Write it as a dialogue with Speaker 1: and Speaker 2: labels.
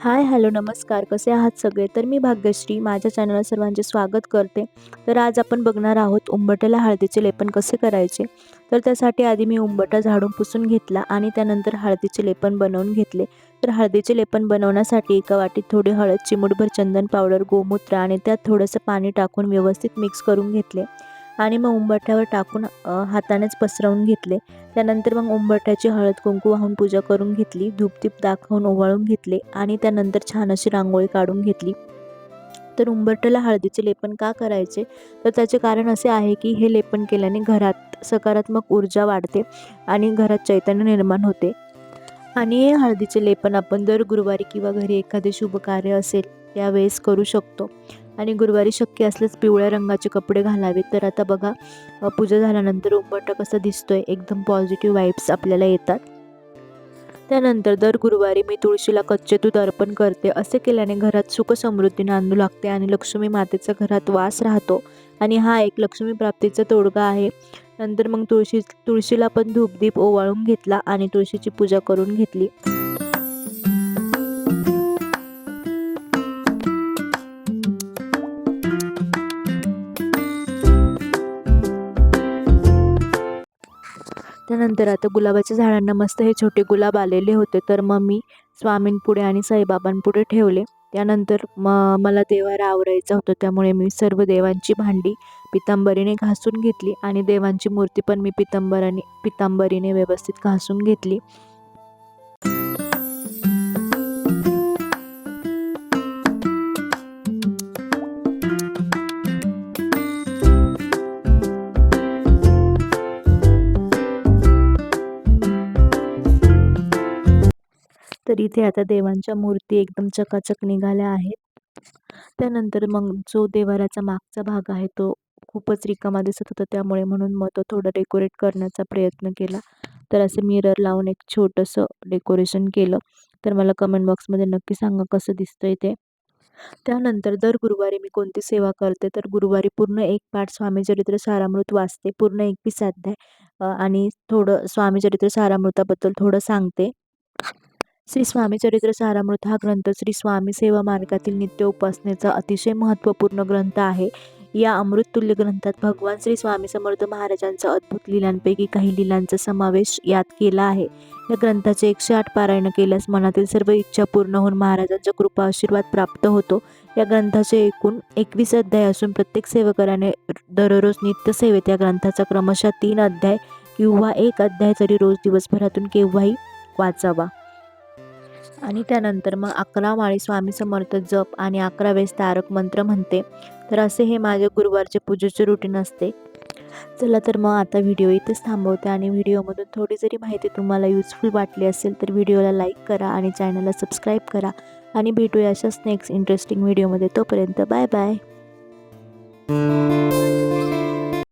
Speaker 1: Hi hello नमस्कार. कसे आहात सगळे? तर मी भाग्यश्री. माझ्या चॅनलला सर्वांचे स्वागत करते. तर आज आपण बघणार आहोत उंबट्याला हळदीचे लेपन कसे करायचे? तर त्यासाठी आधी मी उंबटा झाडून पुसून घेतला आणि त्यानंतर हळदीचे लेपन बनवून घेतले. तर हळदीचे लेपन बनवण्यासाठी एका वाटीत थोडी हळद चिमूटभर चंदन पावडर गोमूत्र आणि त्यात थोडंसं पाणी टाकून व्यवस्थित मिक्स करून घेतले. आणि मग उंबरठ्यावर टाकून हातानेच पसरवून घेतले. त्यानंतर मग उंबरठ्याची हळद कुंकू वाहून पूजा करून घेतली धूपदीप दाखवून ओवाळून घेतले आणि त्यानंतर छान अशी रांगोळी काढून घेतली. तर उंबरठ्याला हळदीचे लेपन का करायचे? तर त्याचे कारण असे आहे की हे लेपन केल्याने घरात सकारात्मक ऊर्जा वाढते आणि घरात चैतन्य निर्माण होते. आणि हे हळदीचे लेपन आपण दर गुरुवारी किंवा घरी एखादे शुभ कार्य असेल त्यावेळेस करू शकतो. आणि गुरुवारी शक्य असल्यास पिवळ्या रंगाचे कपडे घालावेत. तर आता बघा पूजा झाल्यानंतर उंबरठा कसा दिसतोय? एकदम पॉझिटिव्ह वाईब्स आपल्याला येतात. त्यानंतर दर गुरुवारी मी तुळशीला कच्चे दूध अर्पण करते. असे केल्याने घरात सुख समृद्धी नांदू लागते आणि लक्ष्मी मातेचा घरात वास राहतो. आणि हा एक लक्ष्मी प्राप्तीचा तोडगा आहे. नंतर मग तुळशी तुळशीला पण धूपदीप ओवाळून घेतला आणि तुळशीची पूजा करून घेतली. त्यानंतर आता गुलाबाच्या झाडांना मस्त हे छोटे गुलाब आलेले होते. तर मग मी स्वामींपुढे आणि साईबाबांपुढे ठेवले. त्यानंतर म मला देवाला आवरायचा होता. त्यामुळे मी सर्व देवांची भांडी पितांबरीने घासून घेतली आणि देवांची मूर्ती पण मी पितांबराने पितांबरीने व्यवस्थित घासून घेतली. तर इथे आता देवांच्या मूर्ती एकदम चकाचक निघाल्या आहेत. त्यानंतर मग जो देवाराचा मागचा भाग आहे तो खूपच रिकामा दिसत होता. त्यामुळे म्हणून मग तो थोडं डेकोरेट करण्याचा प्रयत्न केला. तर असं मिरर लावून एक छोटंसं डेकोरेशन केलं. तर मला कमेंट बॉक्समध्ये नक्की सांगा कसं दिसतंय ते. त्यानंतर दर गुरुवारी मी कोणती सेवा करते तर गुरुवारी पूर्ण एक पाठ स्वामी चरित्र सारामृत वाचते. पूर्ण एकवीस अध्याय आणि थोडं स्वामी चरित्र सारामृताबद्दल थोडं सांगते. श्री स्वामी चरित्र सारामृत हा ग्रंथ श्री स्वामी सेवा मार्गातील नित्य उपासनेचा अतिशय महत्त्वपूर्ण ग्रंथ आहे. या अमृततुल्य ग्रंथात भगवान श्री स्वामी समर्थ महाराजांच्या अद्भुत लिलांपैकी काही लिलांचा समावेश यात केला आहे. या ग्रंथाचे एकशे आठ पारायण केल्यास मनातील सर्व इच्छा पूर्ण होऊन महाराजांचा कृपा आशीर्वाद प्राप्त होतो. या ग्रंथाचे एकूण एकवीस अध्याय असून प्रत्येक सेवकाराने दररोज नित्यसेवेत या ग्रंथाचा क्रमशः तीन अध्याय किंवा एक अध्याय तरी रोज दिवसभरातून केव्हाही वाचावा. आणि त्यानंतर मग अकरा माळी स्वामी समर्थ जप आणि अकरा वेळेस तारक मंत्र म्हणते. तर असे हे माझे गुरुवारचे पूजेचे रुटीन असते. चला तर मग आता व्हिडिओ इथेच थांबवते आणि व्हिडिओमधून थोडी जरी माहिती तुम्हाला युजफुल वाटली असेल तर व्हिडिओला लाईक करा आणि चॅनलला सबस्क्राईब करा. आणि भेटूया अशाच नेक्स्ट इंटरेस्टिंग व्हिडिओमध्ये तोपर्यंत बाय बाय